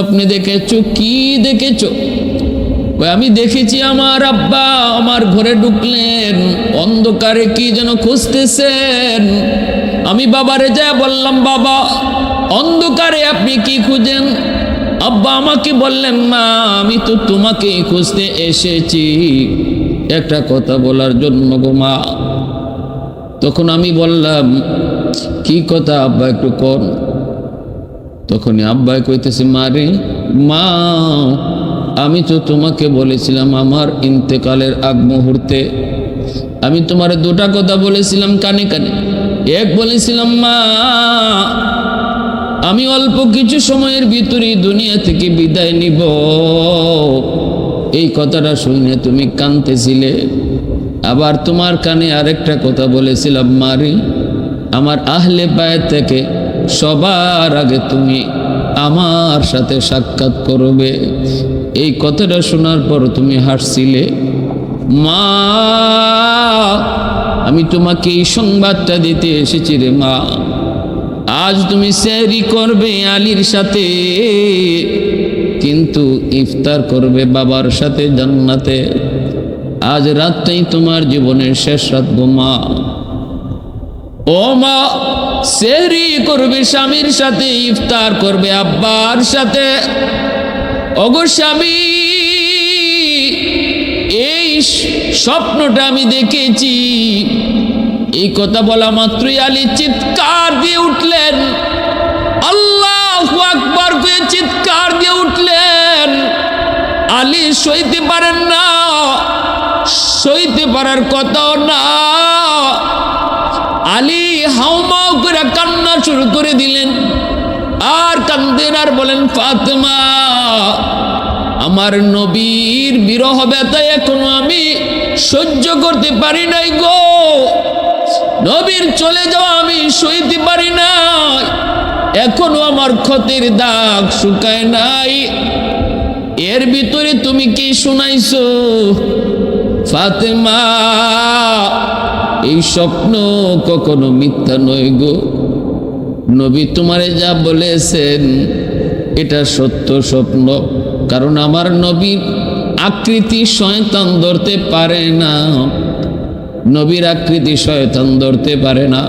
আপনি দেখেছ? কি দেখেছ? আমি দেখেছি আমার আব্বা, আমার ঘরে ঢুকলেন, অন্ধকারে কি যেন খুঁজতেছেন। আমি বাবারে যা বললাম, বাবা, অন্ধকারে আপনি কি খুঁজেন? আব্বা আমাকে বললেন, মা, আমি তো তোমাকেই খুঁজতে এসেছি। একটা কথা বলার জন্য গো মা। তখন আমি বললাম, কি কথা আব্বা, একটু কর তখনই আব্বাই কইতেছে, মা রে, মা, আমি তো তোমাকে বলেছিলাম আমার ইন্তেকালের আগ মুহূর্তে। আমি তোমার দুটা কথা বলেছিলাম কানে কানে। এক বলেছিলাম, মা, আমি অল্প কিছু সময়ের ভিতরে দুনিয়া থেকে বিদায় নিব। এই কথাটা শুনে তুমি কানতেছিলে আবার তোমার কানে আরেকটা কথা বলেছিলাম মারি আমার আহলে পায়ের থেকে সবার আগে তুমি আমার সাথে সাক্ষাৎ করবে। এই কথাটা শোনার পর তুমি হাসছিলে, মা, আমি তোমাকে এই সংবাদটা দিতে এসেছি রে মা। আজ তুমি স্যারি করবে আলীর সাথে, কিন্তু ইফতার করবে বাবার সাথে জান্নাতে। আজ রাতটাই তোমার জীবনের শেষ রাত গো মা। ও মা সেহরি করবে স্বামীর সাথে, ইফতার করবে আব্বার সাথে। অগো স্বামী, এই স্বপ্নটা আমি দেখেছি। এই কথা বলা মাত্রই আলী চিৎকার দিয়ে উঠলেন। আল্লাহ আকবার করে চিৎকার দিয়ে উঠলেন। আলী সইতে পারেন না, সইতে পারার কথাও না আলী হাউমাউ করে কান্না শুরু করে দিলেন। আর কান্দেন আর বলেন, ফাতেমা, আমার নবীর বিরহ ব্যথা এখনও আমি সহ্য করতে পারি নাই গো। নবীর চলে যাওয়া আমি সইতে পারি না এখনও আমার ক্ষতির দাগ শুকায় নাই। এর ভিতরে তুমি কি শুনাইছো? ফাতেমা, এই স্বপ্ন কখনো মিথ্যা নয় গো। নবী তোমারে যা বলেছেন, এটা সত্য স্বপ্ন। কারণ আমার নবীর আকৃতি শয়তান ধরতে পারে না। নবীর আকৃতি শয়তান ধরতে পারে না।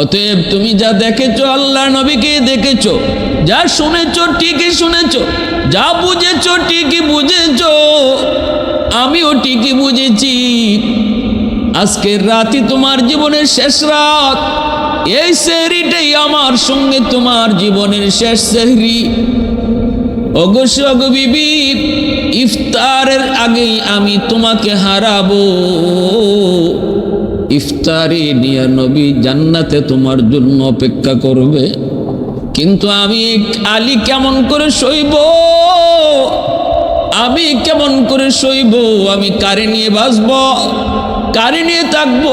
অতএব তুমি যা দেখেছ, আল্লাহ নবীকে দেখেছ, যা শুনেছো, ঠিকই শুনেছো, যা বুঝেছ, ঠিকই বুঝেছ, আমিও ঠিকই বুঝেছি। আজকের রাতই তোমার জীবনের শেষ রাত। এই সেহরিটাই আমার সঙ্গে তোমার জীবনের শেষ সেহরি। ইফতারের আগেই আমি তোমাকে হারাবো। ইফতারে নিয়ে নবী জান্নাতে তোমার জন্য অপেক্ষা করবে। কিন্তু আমি আলী কেমন করে সইব? আমি কেমন করে সইব? আমি কারে নিয়ে বাসব কারে নিয়ে থাকব?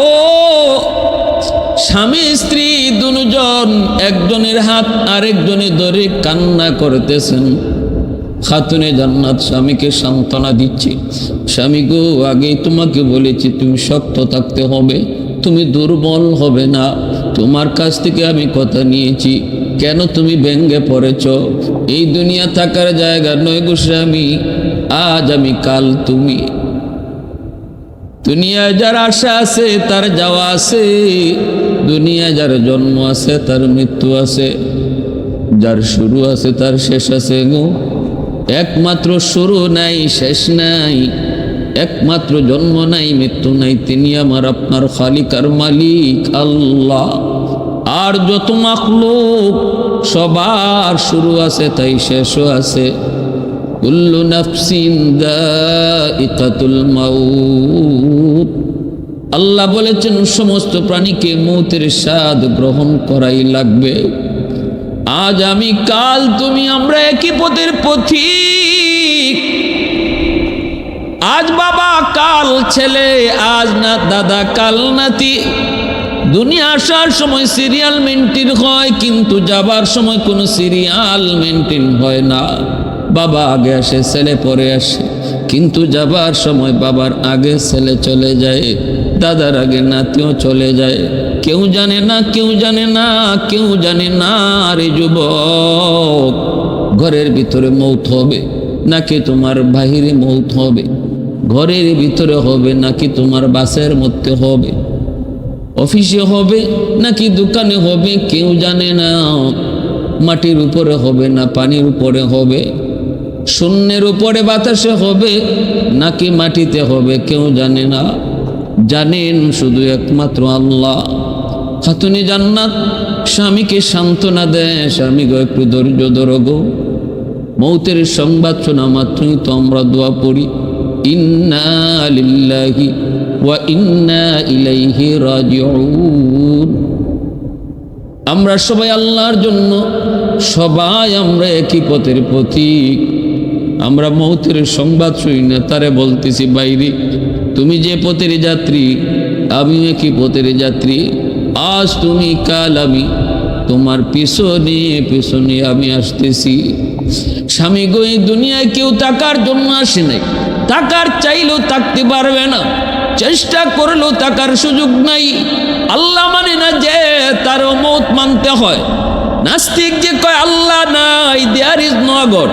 স্বামী, স্ত্রী, দুজন, একজনের হাত আরেকজনে ধরে কান্না করতেছেন। খাতুনে জান্নাত স্বামীকে সান্ত্বনা দিচ্ছি। স্বামী গো আগেই তোমাকে বলেছি, তুমি শক্ত থাকতে হবে, তুমি দুর্বল হবে না। তোমার কাছ থেকে আমি কথা নিয়েছি, কেন তুমি ব্যঙ্গে পড়েছ? এই দুনিয়া থাকার জায়গা নয় গো স্বামী, আজ আমি কাল তুমি। দুনিয়ায় যার আশা আছে, তার যাওয়া আছে। দুনিয়ায় যার জন্ম আছে, তার মৃত্যু আছে। যার শুরু আছে, তার শেষ আছে গো। একমাত্র শুরু নাই, শেষ নাই। একমাত্র জন্ম নাই, মৃত্যু নাই। তিনি আমার আপনার খালিকার মালিক, আল্লাহ। আর যত মাখলুক, সবার শুরু আছে, তাই শেষও আছে। কুল্লু নাফসিন দাইকাতুল মাউত। আল্লাহ বলেছেন, সমস্ত প্রাণীকে মৌতের স্বাদ গ্রহণ করাই লাগবে। আজ আমি, কাল তুমি, আমরা একই পথের পথিক। আজ বাবা, কাল ছেলে, আজ না দাদা, কাল নাতি। দুনিয়া আসার সময় সিরিয়াল মেনটেন হয়, কিন্তু যাবার সময় কোনো সিরিয়াল মেনটেন হয় না। বাবা আগে আসে, ছেলে পরে আসে। কিন্তু যাবার সময় বাবার আগে ছেলে চলে যায়, দাদার আগে নাতিও চলে যায়। কেউ জানে না, কেউ জানে না, কেউ জানে না আরে যুবক, ঘরের ভিতরে মৌত হবে, নাকি তোমার বাহিরে মৌত হবে? ঘরের ভিতরে হবে, নাকি তোমার বাসের মধ্যে হবে? অফিসে হবে, নাকি দোকানে হবে, কেউ জানে না। মাটির উপরে হবে না, পানির উপরে হবে। শূন্যের উপরে বাতাসে হবে, নাকি মাটিতে হবে, কেউ জানে না। জানেন শুধু একমাত্র আল্লাহ। খাতুনি জান্নাত, স্বামীকে সান্ত্বনা দেয়, স্বামী গো, একটু ধৈর্য ধরো গো। মৌতের সংবাদ শোনা মাত্রই তো আমরা দোয়া পড়ি। ইন্না আমরা সবাই আল্লাহর জন্য, সবাই আমরা একই পথের প্রতীক। আমরা মৌতের সংবাদ শুনি না, তারে বলতেছি, বাইরে, তুমি যে পথের যাত্রী, আমিও একই পথের যাত্রী। আজ তুমি, কাল আমি, তোমার পিছনে পিছনে আমি আসতেছি। স্বামী গো, এই দুনিয়ায় কেউ তাকার জন্য আসে নাই। টাকার চাইলেও থাকতে পারবে না। চেষ্টা করলেও টাকার সুযোগ নাই। আল্লাহ মানে না যে, তারও মত মানতে হয়। নাস্তিক যে কয়, আল্লাহ নাই দেয়ার ইজ নো গড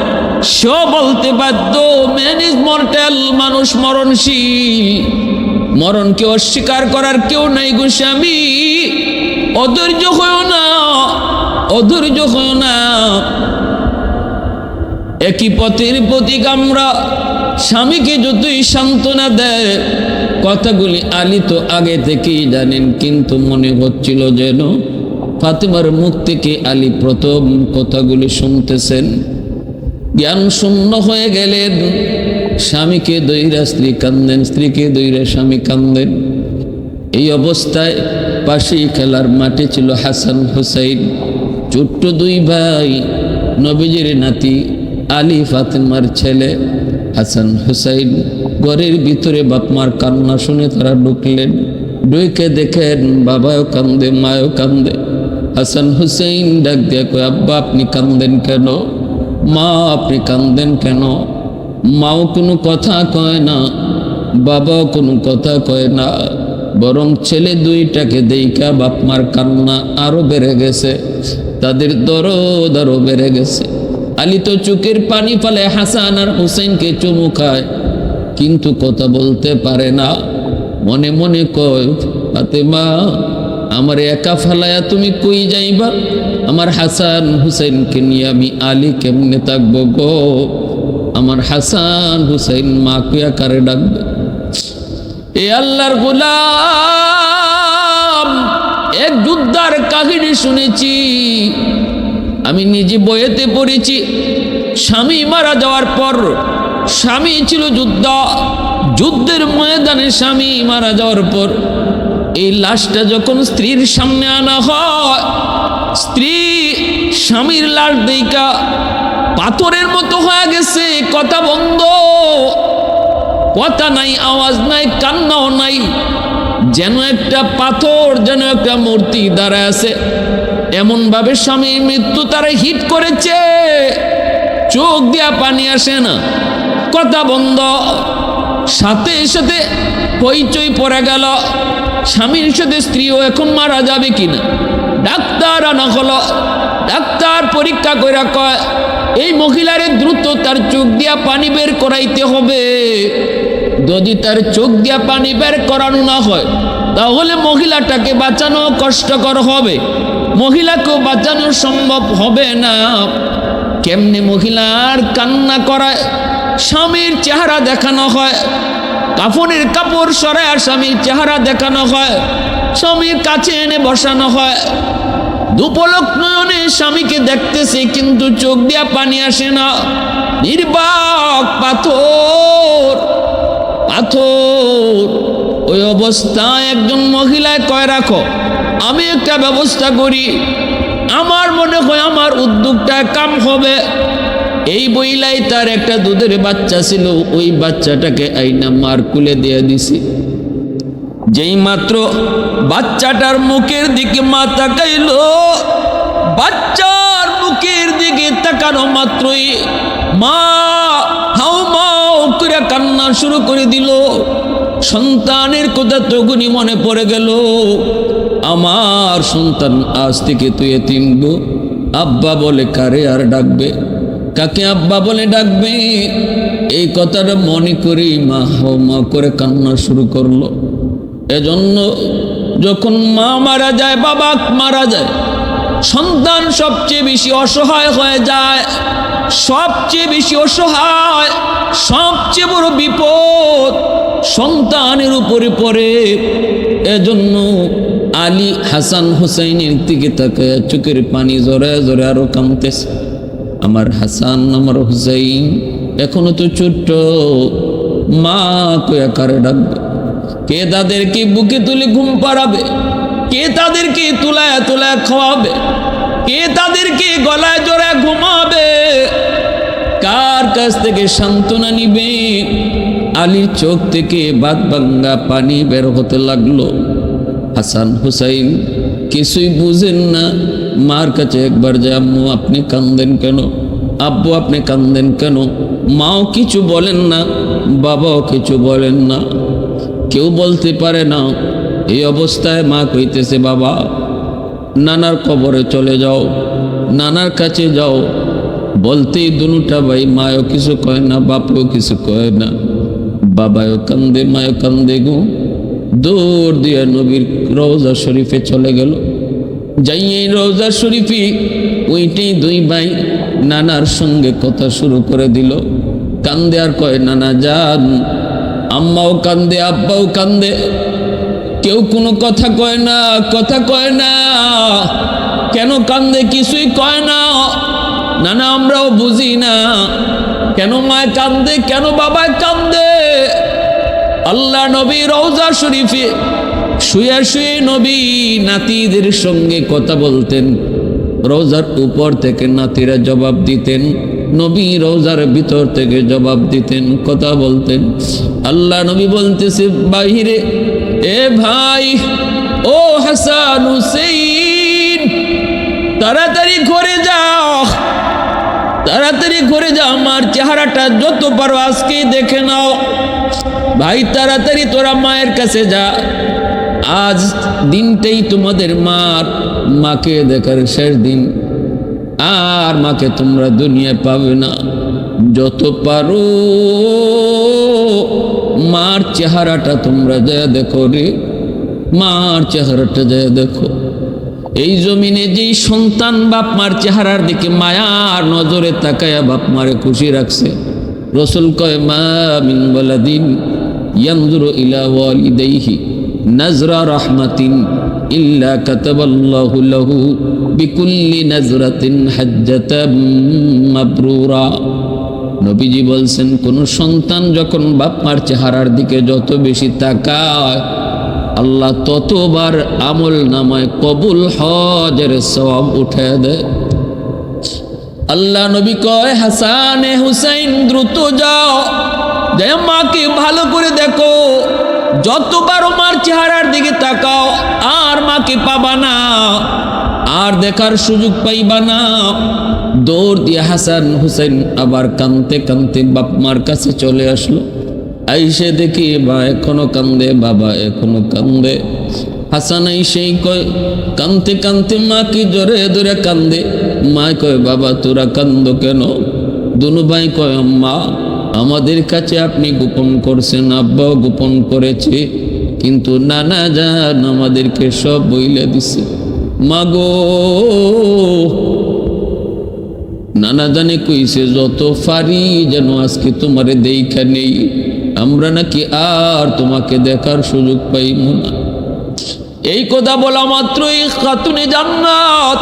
সেও বলতে বাধ্য ম্যান ইজ মর্টাল মানুষ মরণশীল। মরণকে অস্বীকার করার কেউ নাই গোস্বামী অধৈর্য হয়েও না, অধৈর্য হয়েও না। একই পথের প্রতীক আমরা, স্বামীকে যতই সান্ত্বনা দেয়, কথাগুলি আলী তো আগে থেকেই জানেন, কিন্তু মনে হচ্ছিল যেন ফাতেমার মুখ থেকে আলী প্রথম কথাগুলি শুনতেছেন। জ্ঞান শূন্য হয়ে গেলেন। স্বামীকে দৈরা স্ত্রী কান্দেন স্ত্রীকে দৈরা স্বামী কান্দেন এই অবস্থায় পাশেই খেলার মাঠে ছিল হাসান হুসাইন। ছোট্ট দুই ভাই, নবীজির নাতি, আলী ফাতেমার ছেলে হাসান হুসাইন। ঘরের ভিতরে বাপমার কান্না শুনে তারা ঢুকলেন। ঢুকে দেখেন বাবাও কান্দে মায়ও কান্দে। হাসান হুসাইন ডাক দিয়ে কয়, আব্বা, আপনি কান্দেন কেন? মা, আপনি কান্দেন কেন? মাও কোনো কথা কয় না, বাবাও কোনো কথা কয় না, বরং ছেলে দুইটাকে দেইকা বাপমার কান্না আরও বেড়ে গেছে, তাদের দরদ আরও বেড়ে গেছে। আলী তো চোখের পানি ফালে হাসান আর হুসেনকে চুমু খায়, কিন্তু কথা বলতে পারে না। মনে মনে কয়, ফাতেমা আমার একা ফালায়া তুমি কই যাইবা? আমার হাসান হুসেনকে নিয়ে আমি আলী কেমনে থাকব গো? আমার হাসান হুসেন মা কুয়া কারে ডাকবে? এ আল্লাহর গোলাম, এক যুদ্ধার কাহিনী শুনেছি। আমি নিজে বইয়েতে পড়েছি। স্বামী মারা যাওয়ার পর স্বামী ছিল যুদ্ধ। যুদ্ধের ময়দানে স্বামী মারা যাওয়ার পর এই লাশটা যখন স্ত্রীর সামনে আনা হয়, স্ত্রী স্বামীর লাশ দেইকা পাথরের মতো হয়ে গেছে, কথা বন্ধ। কথা নাই, আওয়াজ নাই, কান্নাও নাই, যেন একটা পাথর, যেন একটা মূর্তি দাঁড়ায় আছে। এমনভাবে স্বামীর মৃত্যু তারা হিট করেছে। চোখ দিয়া পানি আসে না। কথা বন্ধ। সাথে সাথে হইচই পড়ে গেল, স্বামীর সাথে স্ত্রীও এখন মারা যাবে কিনা? ডাক্তার আনা হলো, ডাক্তার পরীক্ষা করে কয়, এই মহিলারে দ্রুত তার চোখ দিয়া পানি বের করাইতে হবে। যদি তার চোখ দিয়া পানি বের করানো না হয়, তাহলে মহিলাটাকে বাঁচানো কষ্টকর হবে। মহিলাকেও বাঁচানো সম্ভব হবে না। কেমনে মহিলার কান্না করায়? স্বামীর চেহারা দেখানো হয়। কাফনের কাপড় সরায় স্বামীর চেহারা দেখানো হয়। স্বামীর কাছে এনে বসানো হয়। দুপলক নয়নে স্বামীকে দেখতেছে, কিন্তু চোখ দিয়া পানি আসে না। নির্বাক পাথর পাথর। ওই অবস্থায় একজন মহিলায় কয়, রাখো, আমি একটা ব্যবস্থা করি। আমার মনে হয় আমার উদ্যোগটা কাম হবে। এই বইলাই তার একটা দুধের বাচ্চা ছিল, ওই বাচ্চাটাকে আইনা মার কুলে দিয়ে দিছি। যেই মাত্র বাচ্চাটার মুখের দিকে মা তাকাইল, বাচ্চার মুখের দিকে তাকানো মাত্রই মা হাও মাও করে কান্না শুরু করে দিল। সন্তানের কথা তখনই মনে পড়ে গেল, আমার সন্তান আজ থেকে তুই গো। আব্বা বলে, কারে আর ডাকবে? কাকে আব্বা বলে ডাকবে? এই কথাটা মনে করি মা হো মা করে কান্না শুরু করল। এজন্য যখন মা মারা যায়, বাবা মারা যায়, সন্তান সবচেয়ে বেশি অসহায় হয়ে যায়, সবচেয়ে বেশি অসহায়, সবচেয়ে বড় বিপদ সন্তানের উপরে পড়ে। এজন্য আলী হাসান হুসাইনের দিকে তাকায় চোখের পানি জরে জরে আরও কামতেছে আমার হাসান, আমার হুসাইন, এখনও তো ছোট্ট। মা কয়া কারে ডাকবে? কে তাদেরকে বুকে তুলে ঘুম পাড়াবে? কে তাদেরকে তুলায় তুলায় খাওয়াবে? কে তাদেরকে গলায় জড়ায় ঘুমাবে? কার কাছ থেকে সান্ত্বনা নিবে? আলীর চোখ থেকে বাদ ভাঙ্গা পানি বের হতে লাগল। হাসান, হুসাইন কিছুই বুঝেন না। মার কাছে একবার যে, আম্মু, আপনি কান্দেন কেন? আব্বু, আপনি কান্দেন কেন? মাও কিছু বলেন না, বাবাও কিছু বলেন না। কেউ বলতে পারে না, এই অবস্থায় মা কইতেছে, বাবা, নানার কবরে চলে যাও, নানার কাছে যাও। বলতেই দুটা ভাই মায়ও কিছু কয় না, বাপও কিছু কয় না। বাবাও কান্দে, মায়ও কান্দে গো। দৌড় দিয়ে নবীর রওজা শরীফে চলে গেল। যাইয়ে রওজা শরীফি ওইটাই দুই ভাই নানার সঙ্গে কথা শুরু করে দিল। কান্দে আর কয়, নানা যান আম্মাও কান্দে, আব্বাও কান্দে। কেউ কোনো কথা কয় না, কথা কয় না। কেন কান্দে, কিছুই কয় না। না না আমরাও বুঝি না। কেন মায় কান্দে, কেন বাবায় কান্দে? আল্লাহ নবী রওজা শরীফে শুয়ে শুয়ে নবী নাতিদের সঙ্গে কথা বলতেন। রোজার উপর থেকে নাতিরা জবাব দিতেন। নবী রোজার ভিতর থেকে জবাব দিতেন, কথা বলতেন। আল্লাহ নবী বলতেছে, বাহিরে, এ ভাই, ও হাসান হুসেইন, তাড়াতাড়ি ঘরে যাও। তাড়াতাড়ি ঘরে যাও, আমার চেহারাটা যত পারো আজকে দেখে নাও। ভাই, তাড়াতাড়ি তোরা মায়ের কাছে যা। আজ দিনটাই তোমাদের মার, মাকে দেখার শেষ দিন। আর মাকে তোমরা দুনিয়ায় পাবে না। যত পারো, মার চেহারাটা তোমরা যায় দেখো রে, মার চেহারাটা যায় দেখো। এই জমিনে যেই সন্তান বাপ মার চেহারার দিকে মায়ার নজরে তাকায়া বাপ মারে খুশি রাখছে। রসুল কয়, মা মিন বলাদিন ইয়ানজুরু ইলা ওয়ালিদাইহি। নাজরা রাহমাতিন ইল্লা কাতাবাল্লাহু লাহু বিকুল্লি নাজরাতিন হাজ্জাতাম মাবরুরা। নবীজি বলছেন, কোন সন্তান যখন বাপ মার চেহারার দিকে যত বেশি তাকায়, আল্লাহ ততবার আমল নামায় কবুল হজের সব উঠে দেয়। আল্লাহ নবী কয়, হাসানে হুসাইন, দ্রুত যাও। যে মাকে ভালো করে দেখো। যতবার মার চেহারার দিকে তাকাও, আর মাকে পাবা না, আর দেখার সুযোগ পাইবা না। দৌড় দিয়ে হাসান হুসেন আবার কানতে কানতে বাপ মার কাছে চলে আসলো। আইসে দেখি, বা, এখনও কান্দে, বাবা, এখনও কান্দে। হাসান আইসেই কয়, কানতে কানতে মা কি জোরে জোরে কান্দে? মা কয়, বাবা, তোরা কান্দ কেন? দুনু ভাই কয় মা আমাদের কাছে আপনি গোপন করছেন, আব্বাও গোপন করেছে। কিন্তু নানা যান আমাদেরকে সব বইলে দিছে। মাগো, নানা জানে কইছে, যত ফারি যেন আজকে তোমারে দেখা নেই, আমরা নাকি আর তোমাকে দেখার সুযোগ পাইব না। এই কথা বলা মাত্রই খাতুনে জান্নাত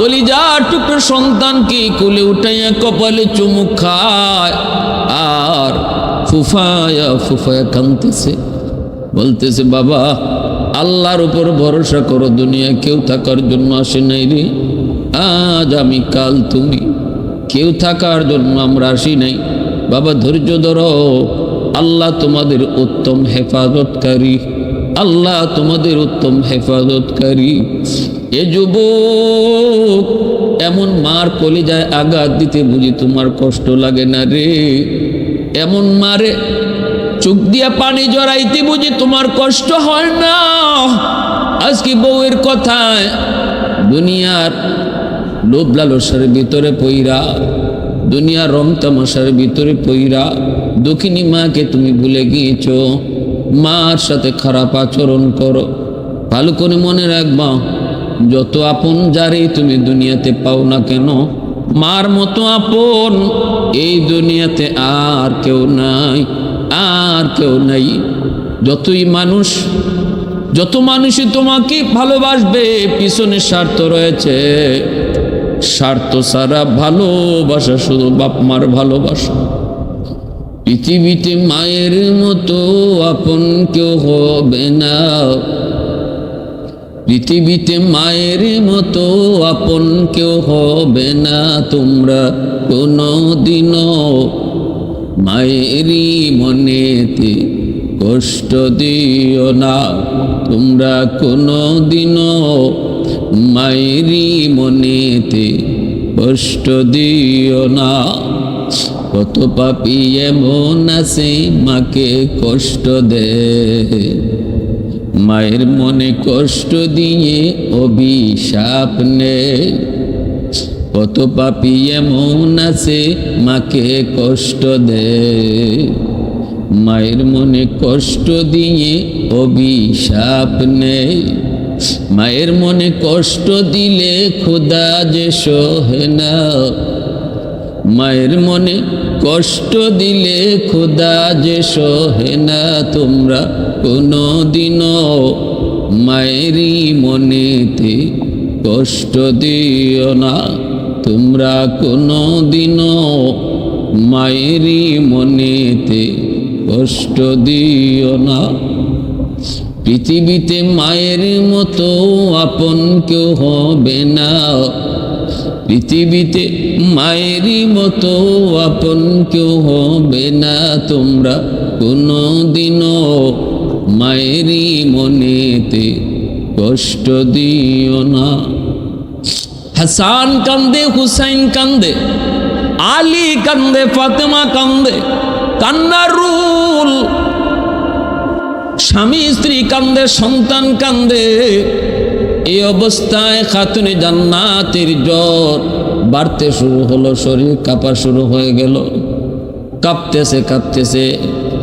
বলি যা টুকরো সন্তানকে কোলে উঠাইয়া কপালে চুমুক খায়। আর ফুফায়া ফুফায়া কানতেছে বলতেছে, বাবা, আল্লাহর উপর ভরসা করো, দুনিয়া কেউ থাকার জন্য আসে নাই রে। আজ আমি, কাল তুমি। কেউ থাকার জন্য আমরা আসি নাই। বাবা, ধৈর্য ধরো। আল্লাহ তোমাদের উত্তম হেফাজতকারী। আল্লাহ তোমাদের উত্তম হেফাজতকারী। এ যুবক, এমন মার কলিজায় আঘাত দিতে বুঝি তোমার কষ্ট লাগে না রে? এমন মারে চোখ দিয়ে পানি জড়াইতে বুঝি তোমার কষ্ট হয় না? আজকে বউয়ের কথায় দুনিয়ার লোভ লালসার ভিতরে পইরা, দুনিয়ার রং তামাশার ভিতরে পইরা দক্ষিণী মাকে তুমি ভুলে গিয়েছ। মার সাথে খারাপ আচরণ করো। ভালো করে মনে রাখবা যত আপন যারে তুমি দুনিয়াতে পাও না কেন, মার মতো আপন এই দুনিয়াতে আর কেউ নাই, আর কেউ নাই। যতই মানুষ, যত মানুষই তোমাকে ভালোবাসবে, পিছনে স্বার্থ রয়েছে। স্বার্থ সারা ভালোবাসা শুধু বাপ মার ভালোবাসা। পৃথিবীতে মায়ের মতো আপন কেউ হবে না। পৃথিবীতে মায়ের মতো আপন কেউ হবে না তোমরা। কোনো দিনও মায়েরই মনেতে কষ্ট দিও না। তোমরা কোনো দিনও মায়েরই মনেতে কষ্ট দিও না। কত পাপি এমন আছে, মাকে কষ্ট দেয় মায়ের মনে কষ্ট দিয়ে অভিশাপ নে। কত পাপি এমন আছে, মাকে কষ্ট দে। মায়ের মনে কষ্ট দিয়ে অভিশাপ নে। মায়ের মনে কষ্ট দিলে খোদা যে সহে না। মায়ের মনে কষ্ট দিলে খোদা যে সহে না তোমরা কোনো দিনও মায়েরই মনেতে কষ্ট দিও না তোমরা কোনো দিনও মায়েরই মনেতে কষ্ট দিও না। পৃথিবীতে মায়ের মতো আপন কেউ হবে না। পৃথিবীতে মায়েরই মতো আপন কেউ হবে না তোমরা। কোনো দিনও মায়েরই মনেতে কষ্ট দিও না। হাসান কান্দে, হুসাইন কান্দে, আলী কান্দে, ফাতেমা কান্দে কান্নারুল স্বামী স্ত্রী কান্দে, সন্তান কান্দে। এই অবস্থায় খাতুনে জান্নাতের জ্বর বাড়তে শুরু হলো, শরীর কাঁপা শুরু হয়ে গেল। কাঁপতেছে কাঁপতেছে,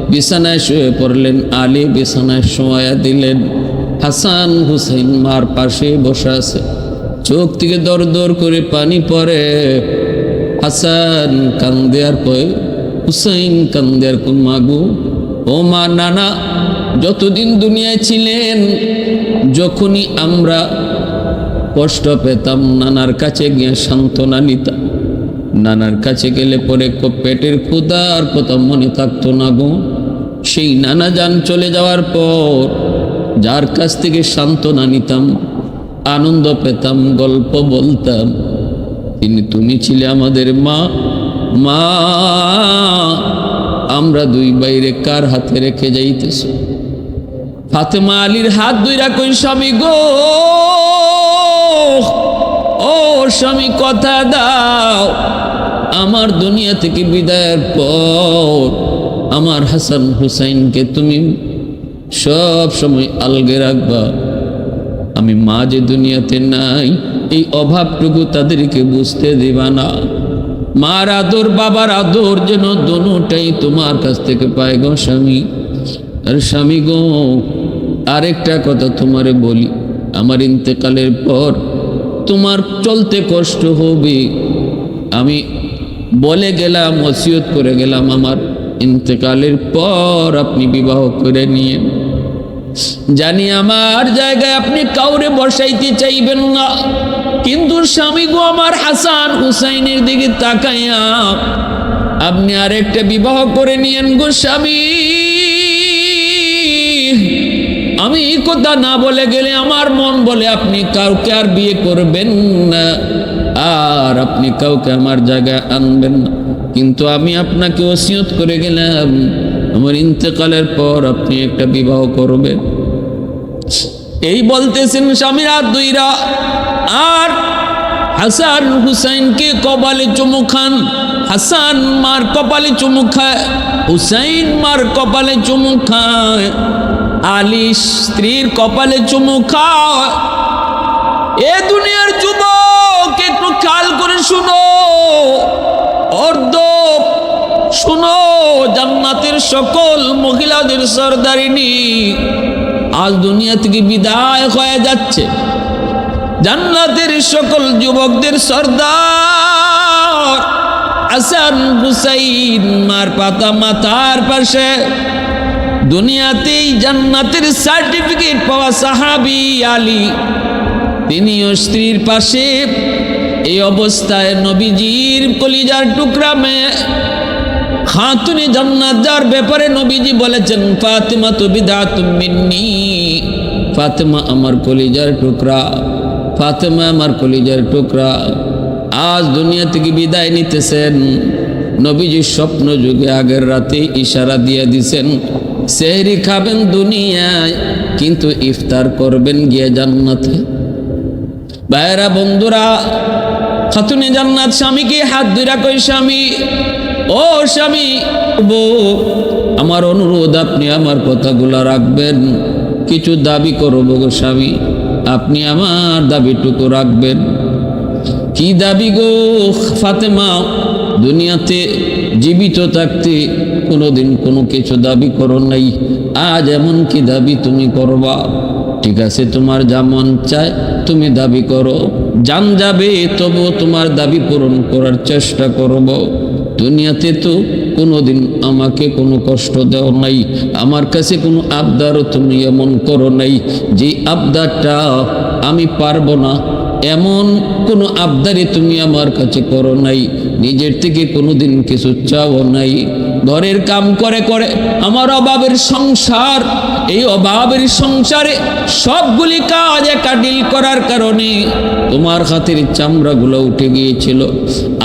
বিছানায় শুয়ে পড়লেন, আলী বিছানায় শোয়া দিলেন, হাসান হুসাইন মার পাশে বসে আছে। চোখ থেকে দর দর করে পানি পড়ে। হাসান কান্দে আর কয়, হুসাইন কান্দে আর কোন মাগু ও মা, নানা, যতদিন দুনিয়ায় ছিলেন যখনই আমরা কষ্ট পেতাম, নানার কাছে গিয়ে সান্ত্বনা নিতাম। নানার কাছে গেলে পরে পেটের ক্ষুদার কথা মনে থাকতো না গো। সেই নানা যান চলে যাওয়ার পর যার কাছ থেকে সান্ত্বনা নিতাম, আনন্দ পেতাম, গল্প বলতাম, তিনি তুমি ছিলে আমাদের মা। মা, আমরা দুই বাইরে কার হাতে রেখে যাইতেছ? ফাতেমা আলীর হাত দুইরা কই স্বামী গো। ও স্বামী, কথা দাও। আমার দুনিয়া থেকে বিদায়ের পর আমার হাসান হুসাইনকে তুমি সব সময় আলগে রাখবা। আমি মা যে দুনিয়াতে নাই, এই অভাবটুকু তাদেরকে বুঝতে দিবা না। মার আদর, বাবার আদর যেন দোনোটাই তোমার কাছ থেকে পায় গো স্বামী। আর স্বামী গো আরেকটা কথা তোমারে বলি, আমার ইন্তেকালের পর তোমার চলতে কষ্ট হবে। আমি বলে গেলাম, ওসিয়ত করে গেলাম, আমার ইন্তেকালের পর আপনি বিবাহ করে নিয়ে জানি আমার জায়গায় আপনি কাউরে বসাইতে চাইবেন না, কিন্তু স্বামী গো আমার হাসান হুসাইনের দিকে তাকাইয়া আপনি আরেকটা বিবাহ করে নিয়েন গো স্বামী। আমি এই কথা না বলে গেলে আমার মন বলে আপনি কাউকে আর বিয়ে করবেন না। আর আপনি কাউকে আমার জায়গায় আনবেন না। কিন্তু আমি আপনাকে ওসিয়ত করে গেলাম, আমার ইন্তেকালের পর আপনি একটা বিবাহ করবেন। এই বলতেছেন স্বামীরা দুইরা, আর হাসান হুসাইনকে কপালে চুমু খান। হাসান মার কপালে চুমু খায়, হুসাইন মার কপালে চুমু খায়। আলী স্ত্রীর কপালে চুমু খায় এ দুনিয়ার যুবক, একটু খেয়াল করে শুনো। অর্ধ শুনো, জান্নাতের সকল মহিলাদের সর্দারিনী। আজ দুনিয়া থেকে বিদায় হয়ে যাচ্ছে। জান্নাতের সকল যুবকদের সর্দার। আসান হুসাইন মার পাতা মাথার পাশে। দুনিয়াতেই জান্নাতের সার্টিফিকেট পাওয়া সাহাবি আলী। তিনিও স্ত্রীর পাশে এই অবস্থায় নবীজির কলিজার টুকরা মেয়ে খাতুনে জান্নাত যার ব্যাপারে নবীজি বলেছেন ফাতেমা তো বিদাতুম মিন্নি। ফাতেমা আমার কলিজার টুকরা, ফাতেমা আমার কলিজার টুকরা। আজ দুনিয়া থেকে বিদায় নিতেছেন। নবীজির স্বপ্ন যুগে আগের রাতে ইশারা দিয়ে দিছেন সেহরি খাবেন দুনিয়ায়, কিন্তু ইফতার করবেন গিয়ে জান্নাতে। ভাইয়েরা, বন্ধুরা, খাতুনে জান্নাত স্বামীকে হাত ধরা কই স্বামী, ও স্বামী, বউ, আমার অনুরোধ, আপনি আমার কথাগুলো রাখবেন। কিছু দাবি করব গো স্বামী, আপনি আমার দাবিটুকু রাখবেন। কি দাবি গো ফাতেমা? দুনিয়াতে জীবিত থাকতে কোনোদিন কোনো কিছু দাবি করো নাই। আজ এমন কি দাবি তুমি করবা? ঠিক আছে, তোমার যা মন চায় তুমি দাবি করো। জান যাবে, তবুও তোমার দাবি পূরণ করার চেষ্টা করব। দুনিয়াতে তো কোনোদিন আমাকে কোনো কষ্ট দেও নাই। আমার কাছে কোনো আবদারও তুমি এমন করো নাই যে আবদারটা আমি পারব না। এমন কোনো আবদারি তুমি আমার কাছে করো নাই। নিজের থেকে কোনোদিন কিছু চাও নাই। ঘরের কাম করে করে আমার অভাবের সংসার, এই অভাবের সংসারে সবগুলি কাজ একা ডিল করার কারণে তোমার হাতের চামড়াগুলো উঠে গিয়েছিল।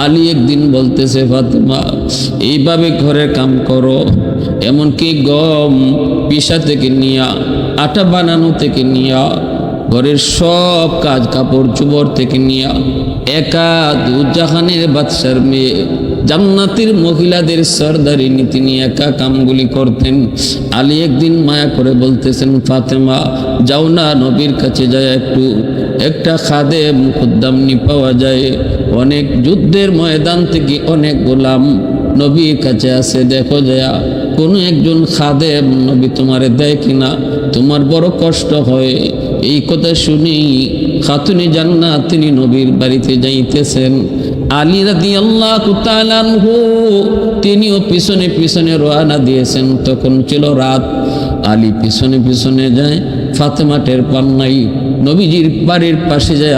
আলী একদিন বলতেছে, ফাতেমা, এইভাবে ঘরের কাম করো, এমনকি গম, পিসা থেকে নিয়া, আটা বানানো থেকে নিয়া, ঘরের সব কাজ কাপড় চুবর থেকে নিয়ে, একা দুজাহানের বাদশার মেয়ে জান্নাতের মহিলাদের সর্দারি নীতি নিয়ে একা কামগুলি করতেন। আলী একদিন মায়া করে বলতেছেন, ফাতেমা, যাও না নবীর কাছে যায় একটু। একটা খাদে মুখদ্দামনি পাওয়া যায়। অনেক যুদ্ধের ময়দান থেকে অনেক গোলাম নবীর কাছে আসে দেখো যায়, কোনো একজন খাদেম নবী তোমারে দেয় কিনা? তোমার বড় কষ্ট হয়। এই কথা শুনি খাতুনি জান্নাত তিনি নবীর বাড়িতে যাইতেছেন। আলী রাদি আল্লাহ কুতালানহু তিনিও পিছনে পিছনে রওনা দিয়েছেন। তখন ছিল রাত। আলী পিছনে পিছনে যায়, ফাতেমা ফাতেমাটের পান্নাই নবীজির বাড়ির পাশে যায়,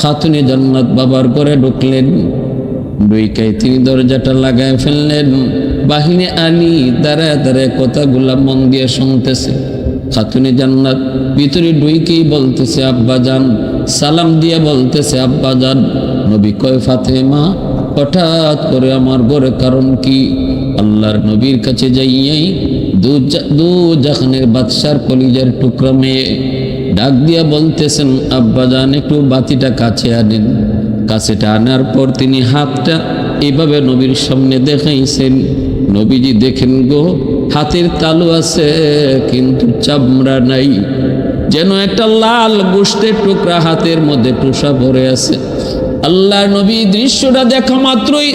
খাতুনি জান্নাত বাবার ঘরে ঢুকলেন। ডুইকায় তিনি দরজাটা লাগায় ফেললেন। বাহিনী আলী দাঁড়ায় দাঁড়ায় কথাগুলা মন দিয়ে শুনতেছে। খাতুনে জান্নাত। ভিতরে ডুইকেই বলতেছে, আব্বা যান। সালাম দিয়ে বলতেছে, আব্বা যান। নবী কয়, ফাতেমা, হঠাৎ করে আমার ঘরে কারণ কি? আল্লাহর নবীর কাছে যাইয়াই দু জাহানের বাদশার কলিজার টুকরা মেয়ে ডাক দিয়া বলতেছেন, আব্বা যান, একটু বাতিটা কাছে আনেন। কাছেটা আনার পর তিনি হাতটা এভাবে নবীর সামনে দেখাইছেন। নবীজি দেখেন গো হাতের তালু আছে, কিন্তু চামড়া নাই। যেন একটা লাল গোষ্ঠের টুকরা হাতের মধ্যে টুসা পরে আছে। আল্লাহ নবী দৃশ্যটা দেখা মাত্রই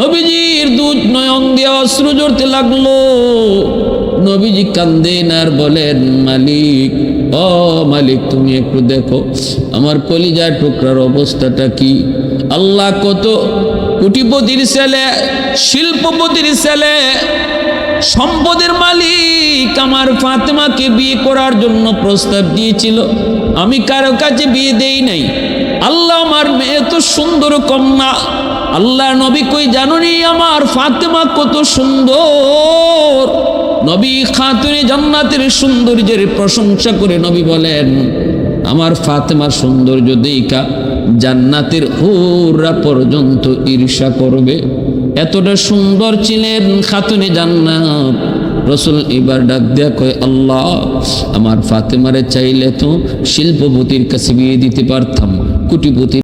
নবীজির দুধ নয়ন দিয়ে অশ্রু জড়তে লাগল। নবীজি কান্দেন আর বলেন, মালিক, ও মালিক, তুমি একটু দেখো, আমার কলিজার টুকরার অবস্থাটা কি? আল্লাহ কত কুটিপতির ছেলে, শিল্পপতির ছেলে, সম্পদের মালিক আমার ফাতেমাকে বিয়ে করার জন্য প্রস্তাব দিয়েছিল। আমি কারও কাছে বিয়ে দেই নাই। আল্লাহ আমার মেয়ে তো সুন্দর কন্যা। আল্লাহ নবী কই জানুনি আমার ফাতেমা কত সুন্দর? নবী খাতুনে জান্নাতের সৌন্দর্যের প্রশংসা করে নবী বলেন, আমার ফাতেমার সৌন্দর্য দেইকা জান্নাতের হুররা পর্যন্ত ঈর্ষা করবে। এতটা সুন্দর ছিলেন খাতুনে জান্নাত। রসুল এবার ডাক দেয়া কয়, আল্লাহ, আমার ফাতেমারে চাইলে তো শিল্পপতির কাছে বিয়ে দিতে পারতাম কুটিপতির